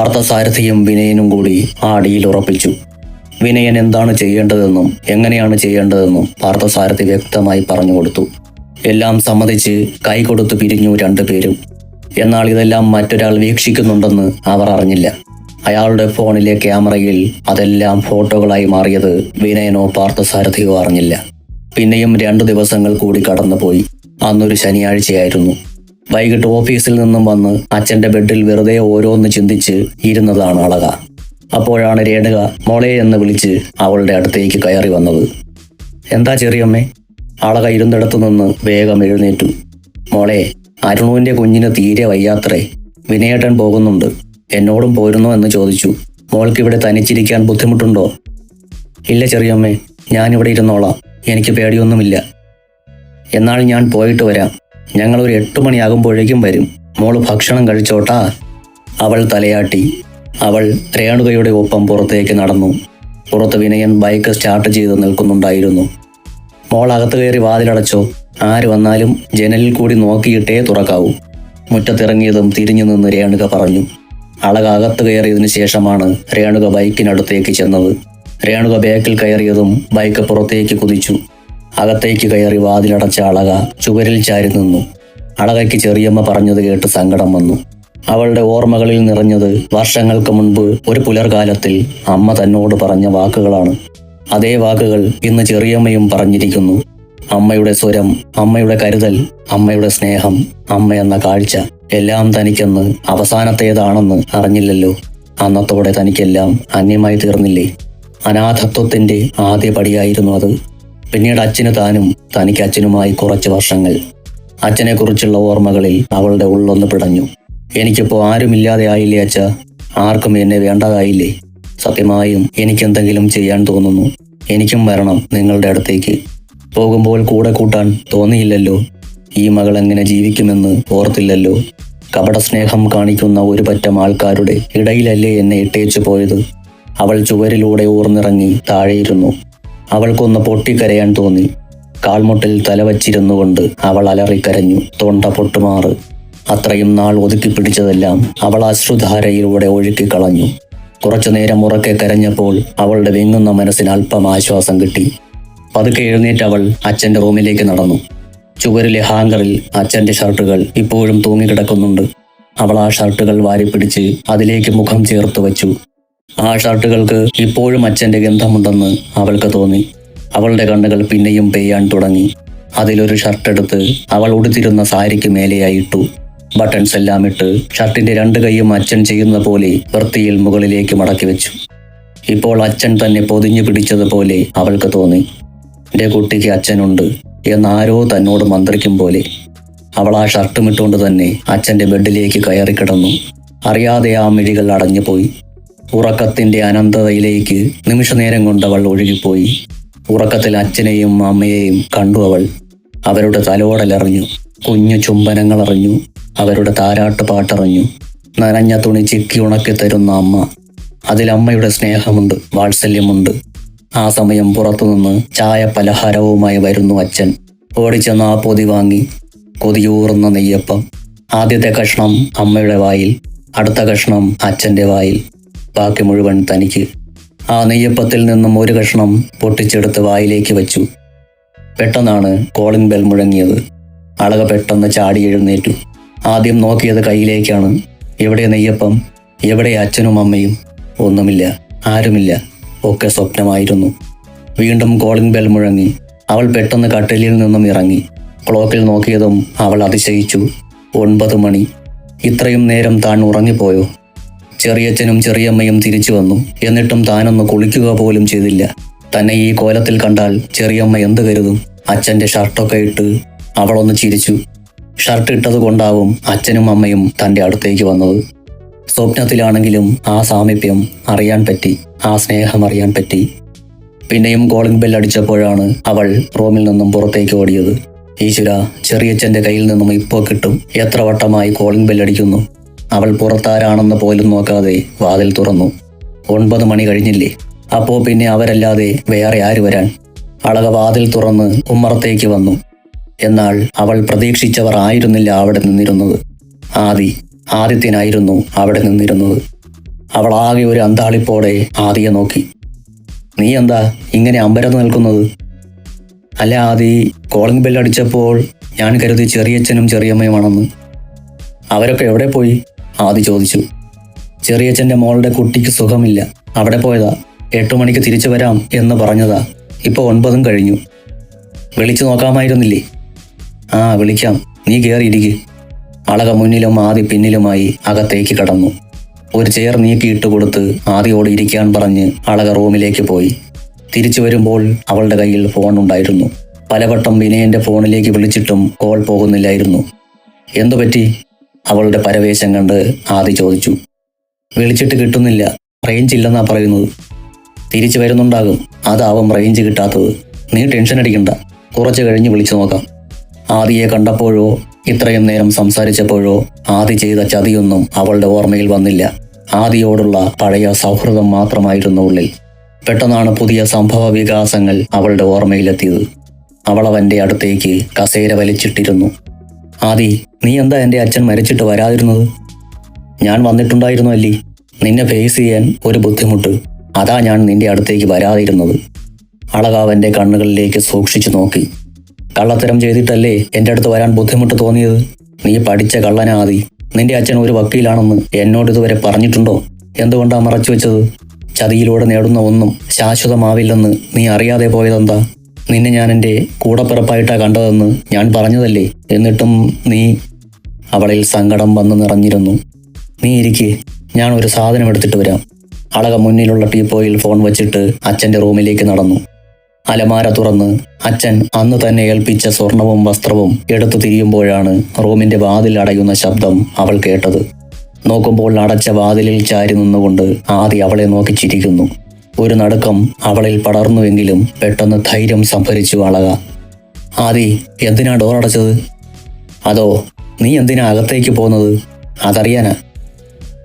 പാർത്ഥസാരഥിയും വിനയനും കൂടി ആ അടിയിൽ ഉറപ്പിച്ചു. വിനയൻ എന്താണ് ചെയ്യേണ്ടതെന്നും എങ്ങനെയാണ് ചെയ്യേണ്ടതെന്നും പാർത്ഥസാരഥി വ്യക്തമായി പറഞ്ഞു കൊടുത്തു. എല്ലാം സമ്മതിച്ച് കൈകൊടുത്തു പിരിഞ്ഞു രണ്ടുപേരും എന്നാൽ ഇതെല്ലാം മറ്റൊരാൾ വീക്ഷിക്കുന്നുണ്ടെന്ന് അവർ അറിഞ്ഞില്ല. അയാളുടെ ഫോണിലെ ക്യാമറയിൽ അതെല്ലാം ഫോട്ടോകളായി മാറിയത് വിനയനോ പാർത്ഥസാരഥിയോ അറിഞ്ഞില്ല. പിന്നെയും രണ്ടു ദിവസങ്ങൾ കൂടി കടന്നുപോയി. അന്നൊരു ശനിയാഴ്ചയായിരുന്നു. വൈകിട്ട് ഓഫീസിൽ നിന്നും വന്ന് അച്ഛന്റെ ബെഡിൽ വെറുതെ ഓരോന്ന് ചിന്തിച്ച് ഇരുന്നതാണ് അളക. അപ്പോഴാണ് രേണുക മോളെ എന്ന് വിളിച്ച് അവളുടെ അടുത്തേക്ക് കയറി വന്നത്. എന്താ ചെറിയമ്മേ? അളക ഇരുന്നിടത്തു നിന്ന് വേഗം എഴുന്നേറ്റു. മോളെ അരുണുവിന്റെ കുഞ്ഞിന് തീരെ വയ്യാത്രേ. വിനയേട്ടൻ പോകുന്നുണ്ട്. എന്നോടും പോരുന്നോ എന്ന് ചോദിച്ചു. മോൾക്ക് ഇവിടെ തനിച്ചിരിക്കാൻ ബുദ്ധിമുട്ടുണ്ടോ? ഇല്ല ചെറിയമ്മേ ഞാനിവിടെ ഇരുന്നോളാം. എനിക്ക് പേടിയൊന്നുമില്ല. എന്നാൽ ഞാൻ പോയിട്ട് വരാം. ഞങ്ങൾ ഒരു എട്ട് മണിയാകുമ്പോഴേക്കും വരും. മോൾ ഭക്ഷണം കഴിച്ചോട്ടാ അവൾ തലയാട്ടി. അവൾ രേണുകയുടെ ഒപ്പം പുറത്തേക്ക് നടന്നു. പുറത്ത് വിനയൻ ബൈക്ക് സ്റ്റാർട്ട് ചെയ്ത് നിൽക്കുന്നുണ്ടായിരുന്നു. മോൾ അകത്ത് കയറി വാതിലടച്ചോ. ആര് വന്നാലും ജനലിൽ കൂടി നോക്കിയിട്ടേ തുറക്കാവൂ. മുറ്റത്തിറങ്ങിയതും തിരിഞ്ഞു നിന്ന് രേണുക പറഞ്ഞു. അളക അകത്ത് കയറിയതിനു ശേഷമാണ് രേണുക ബൈക്കിനടുത്തേക്ക് ചെന്നത്. രേണുക ബാക്കിൽ കയറിയതും ബൈക്ക് പുറത്തേക്ക് കുതിച്ചു. അകത്തേക്ക് കയറി വാതിലടച്ച അളക ചുവരിൽ ചാരി നിന്നു. അളകയ്ക്ക് ചെറിയമ്മ പറഞ്ഞത് കേട്ട് സങ്കടം വന്നു. അവളുടെ ഓർമ്മകളിൽ നിറഞ്ഞത് വർഷങ്ങൾക്ക് മുൻപ് ഒരു പുലർകാലത്തിൽ അമ്മ തന്നോട് പറഞ്ഞ വാക്കുകളാണ്. അതേ വാക്കുകൾ ഇന്ന് ചെറിയമ്മയും പറഞ്ഞിരിക്കുന്നു. അമ്മയുടെ സ്വരം അമ്മയുടെ കരുതൽ അമ്മയുടെ സ്നേഹം അമ്മ കാഴ്ച എല്ലാം തനിക്കെന്ന് അവസാനത്തേതാണെന്ന് അറിഞ്ഞില്ലല്ലോ. അന്നത്തോടെ തനിക്കെല്ലാം അന്യമായി തീർന്നില്ലേ? അനാഥത്വത്തിന്റെ ആദ്യ പടിയായിരുന്നു അത്. പിന്നീട് അച്ഛന് താനും തനിക്ക് അച്ഛനുമായി കുറച്ച് വർഷങ്ങൾ. അച്ഛനെക്കുറിച്ചുള്ള ഓർമ്മകളിൽ അവളുടെ ഉള്ളൊന്ന് പിടഞ്ഞു. എനിക്കിപ്പോ ആരുമില്ലാതെ ആയില്ലേ അച്ഛ? ആർക്കും എന്നെ വേണ്ടതായില്ലേ? സത്യമായും എനിക്കെന്തെങ്കിലും ചെയ്യാൻ തോന്നുന്നു. എനിക്കും വരണം നിങ്ങളുടെ അടുത്തേക്ക്. പോകുമ്പോൾ കൂടെ കൂട്ടാൻ തോന്നിയില്ലല്ലോ. ഈ മകൾ എങ്ങനെ ജീവിക്കുമെന്ന് ഓർത്തില്ലല്ലോ. കപട സ്നേഹം കാണിക്കുന്ന ഒരു പറ്റം ആൾക്കാരുടെ ഇടയിലല്ലേ എന്നെ ഇട്ടേച്ചു പോയത്. അവൾ ചുവരിലൂടെ ഊർന്നിറങ്ങി താഴെയിരുന്നു. അവൾക്കൊന്ന് പൊട്ടിക്കരയാൻ തോന്നി. കാൽമുട്ടിൽ തലവച്ചിരുന്നു കൊണ്ട് അവൾ അലറിക്കരഞ്ഞു. തൊണ്ട പൊട്ടുമാറ്. അത്രയും നാൾ ഒതുക്കി പിടിച്ചതെല്ലാം അവൾ അശ്രുധാരയിലൂടെ ഒഴുക്കിക്കളഞ്ഞു കുറച്ചു നേരം ഉറക്കെ കരഞ്ഞപ്പോൾ അവളുടെ വിങ്ങുന്ന മനസ്സിന് അല്പം ആശ്വാസം കിട്ടി. പതുക്കെ എഴുന്നേറ്റ് അവൾ അച്ഛന്റെ റൂമിലേക്ക് നടന്നു. ചുവരിലെ ഹാങ്കറിൽ അച്ഛന്റെ ഷർട്ടുകൾ ഇപ്പോഴും തൂങ്ങിക്കിടക്കുന്നുണ്ട്. അവൾ ആ ഷർട്ടുകൾ വാരിപ്പിടിച്ച് അതിലേക്ക് മുഖം ചേർത്ത് വച്ചു. ആ ഷർട്ടുകൾക്ക് ഇപ്പോഴും അച്ഛന്റെ ഗന്ധമുണ്ടെന്ന് അവൾക്ക് തോന്നി. അവളുടെ കണ്ണുകൾ പിന്നെയും പെയ്യാൻ തുടങ്ങി. അതിലൊരു ഷർട്ടെടുത്ത് അവൾ ഉടുത്തിരുന്ന സാരിക്ക് മേലെയായിട്ടു ബട്ടൺസ് എല്ലാം ഇട്ട് ഷർട്ടിന്റെ രണ്ട് കൈയും അച്ഛൻ ചെയ്യുന്ന പോലെ വൃത്തിയിൽ മുകളിലേക്ക് മടക്കി വെച്ചു. ഇപ്പോൾ അച്ഛൻ തന്നെ പൊതിഞ്ഞു പിടിച്ചതുപോലെ അവൾക്ക് തോന്നി. എന്റെ കുട്ടിക്ക് അച്ഛനുണ്ട് എന്നാരോ തന്നോട് മന്ത്രിക്കും പോലെ. അവൾ ആ ഷർട്ടുമിട്ടുകൊണ്ട് തന്നെ അച്ഛന്റെ ബെഡിലേക്ക് കയറി കിടന്നു അറിയാതെ ആ മിഴികൾ അടഞ്ഞുപോയി. ഉറക്കത്തിന്റെ അനന്തതയിലേക്ക് നിമിഷനേരം കൊണ്ട് അവൾ ഒഴുകിപ്പോയി. ഉറക്കത്തിൽ അച്ഛനെയും അമ്മയെയും കണ്ടു അവൾ. അവരുടെ തലോടലറിഞ്ഞു. കുഞ്ഞു ചുംബനങ്ങൾ അറിഞ്ഞു അവരുടെ താരാട്ട് പാട്ടറിഞ്ഞു നനഞ്ഞ തുണി ചിക്കി ഉണക്കി തരുന്ന അമ്മ. അതിൽ അമ്മയുടെ സ്നേഹമുണ്ട് വാത്സല്യമുണ്ട്. ആ സമയം പുറത്തുനിന്ന് ചായ പലഹാരവുമായി വരുന്നു അച്ഛൻ. ഓടിച്ചെന്ന് ആ പൊതി വാങ്ങി കൊതിയൂറുന്ന നെയ്യപ്പം. ആദ്യത്തെ കഷ്ണം അമ്മയുടെ വായിൽ അടുത്ത കഷ്ണം അച്ഛന്റെ വായിൽ. ബാക്കി മുഴുവൻ തനിക്ക് ആ നെയ്യപ്പത്തിൽ നിന്നും ഒരു കഷ്ണം പൊട്ടിച്ചെടുത്ത് വായിലേക്ക് വെച്ചു. പെട്ടെന്നാണ് കോളിംഗ് ബെൽ മുഴങ്ങിയത്. അളക പെട്ടെന്ന് ചാടി എഴുന്നേറ്റു. ആദ്യം നോക്കിയത് കയ്യിലേക്കാണ്. എവിടെ നെയ്യപ്പം? എവിടെ അച്ഛനും അമ്മയും? ഒന്നുമില്ല ആരുമില്ല. ഒക്കെ സ്വപ്നമായിരുന്നു. വീണ്ടും കോളിംഗ് ബെൽ മുഴങ്ങി. അവൾ പെട്ടെന്ന് കട്ടിലിൽ നിന്നും ഇറങ്ങി. ക്ലോക്കിൽ നോക്കിയതും അവൾ അതിശയിച്ചു. ഒൻപത് മണി. ഇത്രയും നേരം താൻ ഉറങ്ങിപ്പോയോ? ചെറിയച്ഛനും ചെറിയമ്മയും തിരിച്ചു വന്നു. എന്നിട്ടും താനൊന്ന് കുളിക്കുക പോലും ചെയ്തില്ല. തന്നെ ഈ കോലത്തിൽ കണ്ടാൽ ചെറിയമ്മ എന്ത് കരുതും. അച്ഛന്റെ ഷർട്ടൊക്കെ ഇട്ട് അവളൊന്ന് ചിരിച്ചു. ഷർട്ട് ഇട്ടത് കൊണ്ടാവും അച്ഛനും അമ്മയും തന്റെ അടുത്തേക്ക് വന്നത്. സ്വപ്നത്തിലാണെങ്കിലും ആ സാമീപ്യം അറിയാൻ പറ്റി ആ സ്നേഹം അറിയാൻ പറ്റി. പിന്നെയും കോളിംഗ് ബെൽ അടിച്ചപ്പോഴാണ് അവൾ റൂമിൽ നിന്നും പുറത്തേക്ക് ഓടിയത്. ഈശ്വര ചെറിയച്ഛന്റെ കയ്യിൽ നിന്നും ഇപ്പോൾ കിട്ടും. എത്ര വട്ടമായി കോളിംഗ് ബെൽ അടിക്കുന്നു. അവൾ പുറത്താരാണെന്ന് പോലും നോക്കാതെ വാതിൽ തുറന്നു. ഒൻപത് മണി കഴിഞ്ഞില്ലേ? അപ്പോ പിന്നെ അവരല്ലാതെ വേറെ ആര് വരാൻ? അളക വാതിൽ തുറന്ന് ഉമ്മറത്തേക്ക് വന്നു. എന്നാൽ അവൾ പ്രതീക്ഷിച്ചവർ ആയിരുന്നില്ല അവിടെ നിന്നിരുന്നത്. ആദി ആദിത്യനായിരുന്നു അവിടെ നിന്നിരുന്നത്. അവൾ ആകെ ഒരു അന്താളിപ്പോടെ ആദിയെ നോക്കി. നീ എന്താ ഇങ്ങനെ അമ്പരന്ന് നിൽക്കുന്നത്? അല്ല ആദി കോളിംഗ് ബെൽ അടിച്ചപ്പോൾ ഞാൻ കരുതി ചെറിയച്ഛനും ചെറിയമ്മയുമാണെന്ന്. അവരൊക്കെ എവിടെ പോയി? ആദി ചോദിച്ചു. ചെറിയച്ഛന്റെ മോളുടെ കുട്ടിക്ക് സുഖമില്ല. അവിടെ പോയതാ. എട്ടു മണിക്ക് തിരിച്ചു വരാം എന്ന് പറഞ്ഞതാ. ഇപ്പോൾ ഒൻപതും കഴിഞ്ഞു. വിളിച്ചു നോക്കാമായിരുന്നില്ലേ? ആ വിളിക്കാം. നീ കയറിയിരിക്ക് അളക മുന്നിലും ആദി പിന്നിലുമായി അകത്തേക്ക് കടന്നു. ഒരു ചെയർ നീക്കിയിട്ട് കൊടുത്ത് ആദിയോട് ഇരിക്കാൻ പറഞ്ഞ് അളക റൂമിലേക്ക് പോയി. തിരിച്ചു വരുമ്പോൾ അവളുടെ കയ്യിൽ ഫോൺ ഉണ്ടായിരുന്നു. പലവട്ടം വിനയന്റെ ഫോണിലേക്ക് വിളിച്ചിട്ടും കോൾ പോകുന്നില്ലായിരുന്നു. എന്തു പറ്റി അവളുടെ പരവേശം കണ്ട് ആദി ചോദിച്ചു വിളിച്ചിട്ട് കിട്ടുന്നില്ല റേഞ്ച് ഇല്ലെന്നാ പറയുന്നത്. തിരിച്ചു വരുന്നുണ്ടാകും അതാവും റേഞ്ച് കിട്ടാത്തത്. നീ ടെൻഷൻ അടിക്കണ്ട കുറച്ച് കഴിഞ്ഞ് വിളിച്ചു നോക്കാം. ആദിയെ കണ്ടപ്പോഴോ ഇത്രയും നേരം സംസാരിച്ചപ്പോഴോ ആദി ചെയ്ത ചതിയൊന്നും അവളുടെ ഓർമ്മയിൽ വന്നില്ല. ആദിയോടുള്ള പഴയ സൗഹൃദം മാത്രമായിരുന്നു ഉള്ളിൽ. പെട്ടെന്നാണ് പുതിയ സംഭവ വികാസങ്ങൾ അവളുടെ ഓർമ്മയിലെത്തിയത്. അവളവന്റെ അടുത്തേക്ക് കസേര വലിച്ചിട്ടിരുന്നു. ആദി നീ എന്താ എന്റെ അച്ഛൻ മരിച്ചിട്ട് വരാതിരുന്നത്? ഞാൻ വന്നിട്ടുണ്ടായിരുന്നു അല്ലേ. നിന്നെ ഫേസ് ചെയ്യാൻ ഒരു ബുദ്ധിമുട്ട്. അതാ ഞാൻ നിന്റെ അടുത്തേക്ക് വരാതിരുന്നത്. അളകാവന്റെ കണ്ണുകളിലേക്ക് സൂക്ഷിച്ചു നോക്കി. കള്ളത്തരം ചെയ്തിട്ടല്ലേ എന്റെ അടുത്ത് വരാൻ ബുദ്ധിമുട്ട് തോന്നിയത്? നീ പഠിച്ച കള്ളനാദി നിന്റെ അച്ഛൻ ഒരു വക്കീലാണെന്ന് എന്നോട് ഇതുവരെ പറഞ്ഞിട്ടുണ്ടോ? എന്തുകൊണ്ടാ മറച്ചു വെച്ചത്? ചതിയിലൂടെ നേടുന്ന ഒന്നും ശാശ്വതമാവില്ലെന്ന് നീ അറിയാതെ പോയതെന്താ? നിന്നെ ഞാൻ എന്റെ കൂടപ്പിറപ്പായിട്ടാണ് കണ്ടതെന്ന് ഞാൻ പറഞ്ഞതല്ലേ? എന്നിട്ടും നീ അവളിൽ സങ്കടം വന്ന് നിറഞ്ഞിരുന്നു. നീ ഇരിക്കെ ഞാൻ ഒരു സാധനം എടുത്തിട്ട് വരാം. അളക മുന്നിലുള്ള ടീപ്പോയിൽ ഫോൺ വെച്ചിട്ട് അച്ഛന്റെ റൂമിലേക്ക് നടന്നു. അലമാര തുറന്ന് അച്ഛൻ അന്ന് തന്നെ ഏൽപ്പിച്ച സ്വർണവും വസ്ത്രവും എടുത്തു തിരിയുമ്പോഴാണ് റൂമിന്റെ വാതിൽ അടയുന്ന ശബ്ദം അവൾ കേട്ടത്. നോക്കുമ്പോൾ അടച്ച വാതിലിൽ ചാരി നിന്നുകൊണ്ട് ആദി അവളെ നോക്കി ചിരിക്കുന്നു. ഒരു നടുക്കം അവളിൽ പടർന്നുവെങ്കിലും പെട്ടെന്ന് ധൈര്യം സംഭരിച്ചു അളക. ആദി എന്തിനാ ഡോർ അടച്ചത്? അതോ നീ എന്തിനാ അകത്തേക്ക് പോകുന്നത്? അതറിയാനാ?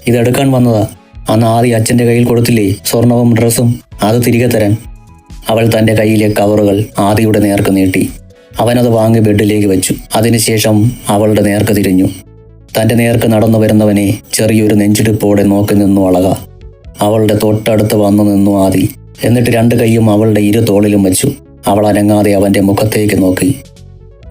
ഇതെടുക്കാൻ വന്നതാ. അന്ന് ആദി അച്ഛന്റെ കയ്യിൽ കൊടുത്തില്ലേ സ്വർണവും ഡ്രസ്സും? അത് തിരികെ തരാൻ. അവൾ തന്റെ കയ്യിലെ കവറുകൾ ആദിയുടെ നേർക്ക് നീട്ടി. അവനത് വാങ്ങി ബെഡിലേക്ക് വെച്ചു. അതിനുശേഷം അവളുടെ നേർക്ക് തിരിഞ്ഞു. തന്റെ നേർക്ക് നടന്നു വരുന്നവനെ ചെറിയൊരു നെഞ്ചിടിപ്പോടെ നോക്കി നിന്നു അളക. അവളുടെ തൊട്ടടുത്ത് വന്നു നിന്നു ആദി. എന്നിട്ട് രണ്ട് കൈയും അവളുടെ ഇരു തോളിലും വെച്ചു. അവൾ അനങ്ങാതെ അവന്റെ മുഖത്തേക്ക് നോക്കി.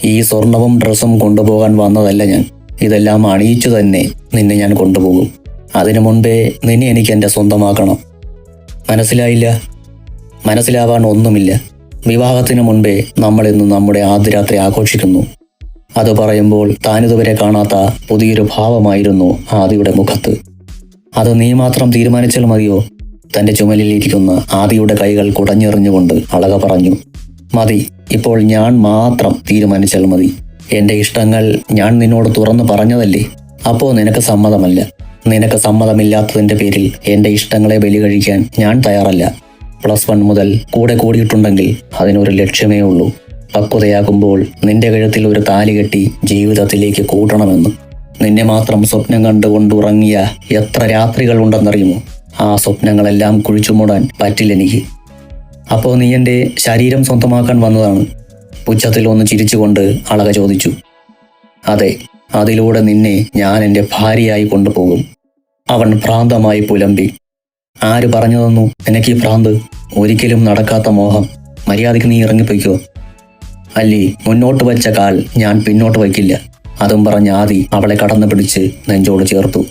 ഈ സ്വർണവും ഡ്രസ്സും കൊണ്ടുപോകാൻ വന്നതല്ല ഞാൻ. ഇതെല്ലാം അണിയിച്ചു തന്നെ നിന്നെ ഞാൻ കൊണ്ടുപോകും. അതിനു മുൻപേ നിന്നെ എനിക്ക് എന്റെ സ്വന്തമാക്കണം. മനസ്സിലായില്ല? മനസ്സിലാവാൻ ഒന്നുമില്ല. വിവാഹത്തിന് മുൻപേ നമ്മൾ ഇന്ന് നമ്മുടെ ആദ്യരാത്രി ആഘോഷിക്കുന്നു. അത് പറയുമ്പോൾ താനിതുവരെ കാണാത്ത പുതിയൊരു ഭാവമായിരുന്നു ആദിയുടെ മുഖത്ത്. അത് നീ മാത്രം തീരുമാനിച്ചാൽ മതിയോ? തന്റെ ചുമലിലിരിക്കുന്ന ആദിയുടെ കൈകൾ കുടഞ്ഞെറിഞ്ഞുകൊണ്ട് അളക പറഞ്ഞു മതി ഇപ്പോൾ ഞാൻ മാത്രം തീരുമാനിച്ചാൽ മതി. എന്റെ ഇഷ്ടങ്ങൾ ഞാൻ നിന്നോട് തുറന്നു പറഞ്ഞതല്ലേ? അപ്പോ നിനക്ക് സമ്മതമല്ല. നിനക്ക് സമ്മതമില്ലാത്തതിന്റെ പേരിൽ എന്റെ ഇഷ്ടങ്ങളെ ബലി കഴിക്കാൻ ഞാൻ തയ്യാറല്ല. പ്ലസ് വൺ മുതൽ കൂടെ കൂടിയിട്ടുണ്ടെങ്കിൽ അതിനൊരു ലക്ഷ്യമേ ഉള്ളൂ. പക്വതയാകുമ്പോൾ നിന്റെ കഴുത്തിൽ ഒരു താലി കെട്ടി ജീവിതത്തിലേക്ക് കൂട്ടണമെന്ന് നിന്നെ മാത്രം സ്വപ്നം കണ്ടുകൊണ്ട് ഉറങ്ങിയ എത്ര രാത്രികൾ ഉണ്ടെന്നറിയുമോ ആ സ്വപ്നങ്ങളെല്ലാം കുഴിച്ചുമൂടാൻ പറ്റില്ലെനിക്ക് അപ്പോൾ നീ എന്റെ ശരീരം സ്വന്തമാക്കാൻ വന്നതാണ്. ഉച്ചത്തിൽ ഒന്ന് ചിരിച്ചുകൊണ്ട് അളക ചോദിച്ചു. അതെ അതിലൂടെ നിന്നെ ഞാൻ എന്റെ ഭാര്യയായി കൊണ്ടുപോകും. അവൻ ഭ്രാന്തമായി പുലമ്പി. ആര് പറഞ്ഞു തന്നു നിനക്ക് ഈ ഭ്രാന്ത്? ഒരിക്കലും നടക്കാത്ത മോഹം. മര്യാദയ്ക്ക് നീ ഇറങ്ങിപ്പോയിക്കോ. അല്ലേ മുന്നോട്ട് വെച്ച കാൽ ഞാൻ പിന്നോട്ട് വയ്ക്കില്ല. അതും പറഞ്ഞ ആദി അവളെ കടന്നു പിടിച്ച് നെഞ്ചോട് ചേർത്തു.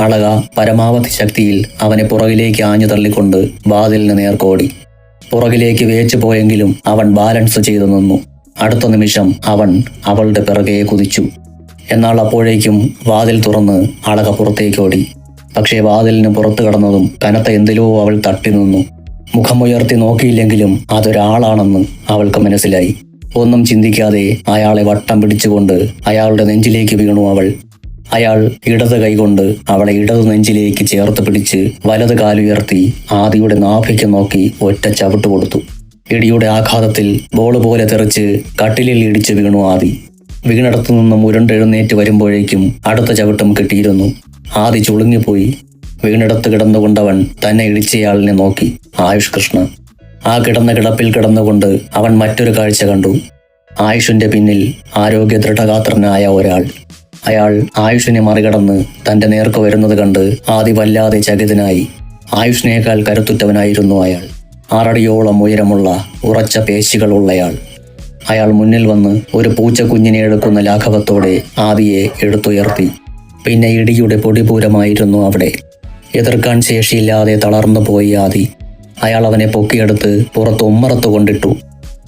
അളക പരമാവധി ശക്തിയിൽ അവനെ പുറകിലേക്ക് ആഞ്ഞു തള്ളിക്കൊണ്ട് വാതിലിന് നേർക്കോടി പുറകിലേക്ക് വേച്ചു പോയെങ്കിലും അവൻ ബാലൻസ് ചെയ്തു നിന്നു. അടുത്ത നിമിഷം അവൻ അവളുടെ പിറകെ കുതിച്ചു. എന്നാൽ അപ്പോഴേക്കും വാതിൽ തുറന്ന് അളക പുറത്തേക്കോടി പക്ഷേ വാതിലിന് പുറത്തു കടന്നതും കനത്ത എന്തിലോ അവൾ തട്ടി നിന്നു. മുഖമുയർത്തി നോക്കിയില്ലെങ്കിലും അതൊരാളാണെന്ന് അവൾക്ക് മനസ്സിലായി. ഒന്നും ചിന്തിക്കാതെ അയാളെ വട്ടം പിടിച്ചുകൊണ്ട് അയാളുടെ നെഞ്ചിലേക്ക് വീണു അവൾ. അയാൾ ഇടത് കൈകൊണ്ട് അവളെ ഇടത് നെഞ്ചിലേക്ക് ചേർത്ത് പിടിച്ച് വലത് കാലുയർത്തി ആദിയുടെ നാഭിക്ക് നോക്കി ഒറ്റ ചവിട്ട് കൊടുത്തു. ഇടിയുടെ ആഘാതത്തിൽ ബോൾ പോലെ തെറിച്ച് കട്ടിലിൽ ഇടിച്ച് വീണു ആദി. വീണടത്തു നിന്നും ഉരുണ്ടെഴുന്നേറ്റ് വരുമ്പോഴേക്കും അടുത്ത ചവിട്ടും കിട്ടിയിരുന്നു. ആദി ചുളുങ്ങിപ്പോയി. വീണിടത്ത് കിടന്നുകൊണ്ടവൻ തന്നെ ഇടിച്ചയാളിനെ നോക്കി. ആയുഷ് കൃഷ്ണ. ആ കിടന്ന കിടപ്പിൽ കിടന്നുകൊണ്ട് അവൻ മറ്റൊരു കാഴ്ച കണ്ടു. ആയുഷിന്റെ പിന്നിൽ ആരോഗ്യ ദൃഢഗാത്രനായ ഒരാൾ. അയാൾ ആയുഷിനെ മറികടന്ന് തന്റെ നേർക്ക് വരുന്നത് കണ്ട് ആദി വല്ലാതെ ചകിതനായി. ആയുഷിനേക്കാൾ കരുത്തുറ്റവനായിരുന്നു അയാൾ. ആറടിയോളം ഉയരമുള്ള ഉറച്ച പേശികളുള്ളയാൾ അയാൾ. മുന്നിൽ വന്ന് ഒരു പൂച്ചക്കുഞ്ഞിനെ എടുക്കുന്ന ലാഘവത്തോടെ ആദിയെ എടുത്തുയർത്തി. പിന്നെ ഇടിയുടെ പൊടിപൂരമായിരുന്നു അവിടെ. എതിർക്കാൻ ശേഷിയില്ലാതെ തളർന്നു പോയി ആദി അയാൾ അവനെ പൊക്കിയെടുത്ത് പുറത്ത് ഉമ്മറത്ത് കൊണ്ടിട്ടു.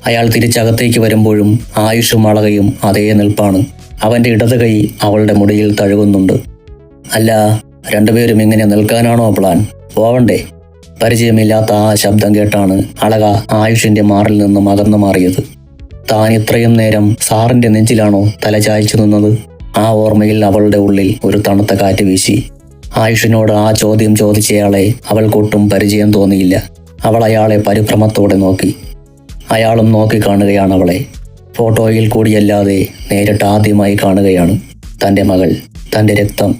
അയാൾ തിരിച്ചകത്തേക്ക് വരുമ്പോഴും ആയുഷും അളകയും അതേ നിൽപ്പാണ്. അവന്റെ ഇടത് കൈ അവളുടെ മുടിയിൽ തഴുകുന്നുണ്ട്. അല്ല രണ്ടുപേരും ഇങ്ങനെ നിൽക്കാനാണോ പ്ലാൻ? പോവണ്ടേ? പരിചയമില്ലാത്ത ആ ശബ്ദം കേട്ടാണ് അളക ആയുഷിന്റെ മാറിൽ നിന്നും അകന്നു മാറിയത്. താൻ ഇത്രയും നേരം സാറിന്റെ നെഞ്ചിലാണോ തല ചായ്ച്ചു നിന്നത്? ആ ഓർമ്മയിൽ അവളുടെ ഉള്ളിൽ ഒരു തണുത്ത കാറ്റ് വീശി. ആയുഷിനോട് ആ ചോദ്യം ചോദിച്ചയാളെ അവൾക്കൊട്ടും പരിചയം തോന്നിയില്ല. അവൾ അയാളെ പരിഭ്രമത്തോടെ നോക്കി. അയാളും നോക്കി കാണുകയാണ് അവളെ. ഫോട്ടോയിൽ കൂടിയല്ലാതെ നേരിട്ട് ആദ്യമായി കാണുകയാണ് തന്റെ മകൾ തന്റെ രക്തം.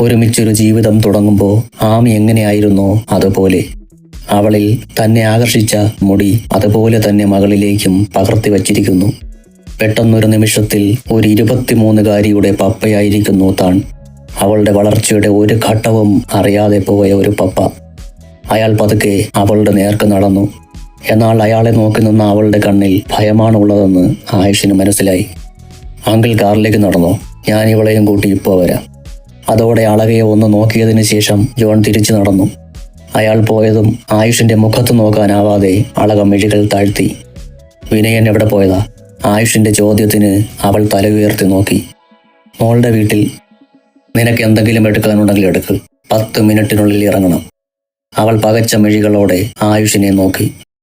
ഒരുമിച്ചൊരു ജീവിതം തുടങ്ങുമ്പോൾ ആമി എങ്ങനെയായിരുന്നോ അതുപോലെ. അവളിൽ തന്നെ ആകർഷിച്ച മുടി അതുപോലെ തന്നെ മകളിലേക്കും പകർത്തി വച്ചിരിക്കുന്നു. പെട്ടെന്നൊരു നിമിഷത്തിൽ ഒരു ഇരുപത്തിമൂന്നുകാരിയുടെ പപ്പയായിരിക്കുന്നു താൻ. അവളുടെ വളർച്ചയുടെ ഒരു ഘട്ടവും അറിയാതെ പോയ ഒരു പപ്പ. അയാൾ പതുക്കെ അവളുടെ നേർക്ക് നടന്നു. എന്നാൽ അയാളെ നോക്കി നിന്ന അവളുടെ കണ്ണിൽ ഭയമാണുള്ളതെന്ന് ആയുഷിന് മനസ്സിലായി. അങ്കിൾ കാറിലേക്ക് നടന്നു. ഞാൻ ഇവളെയും കൂട്ടി ഇപ്പോൾ വരാം. അതോടെ അളകയെ ഒന്ന് നോക്കിയതിന് ശേഷം ജോൺ തിരിച്ചു നടന്നു. അയാൾ പോയതും ആയുഷിന്റെ മുഖത്ത് നോക്കാനാവാതെ അളക മിഴികൾ താഴ്ത്തി. വിനയൻ എവിടെ പോയതാ? ആയുഷിന്റെ ചോദ്യത്തിന് അവൾ തല ഉയർത്തി നോക്കി. മോളുടെ വീട്ടിൽ നിനക്ക് എന്തെങ്കിലും എടുക്കാനുണ്ടെങ്കിൽ എടുക്ക്. പത്ത് മിനിറ്റിനുള്ളിൽ ഇറങ്ങണം. അവൾ പകച്ച മിഴികളോടെ ആയുഷിനെ നോക്കി.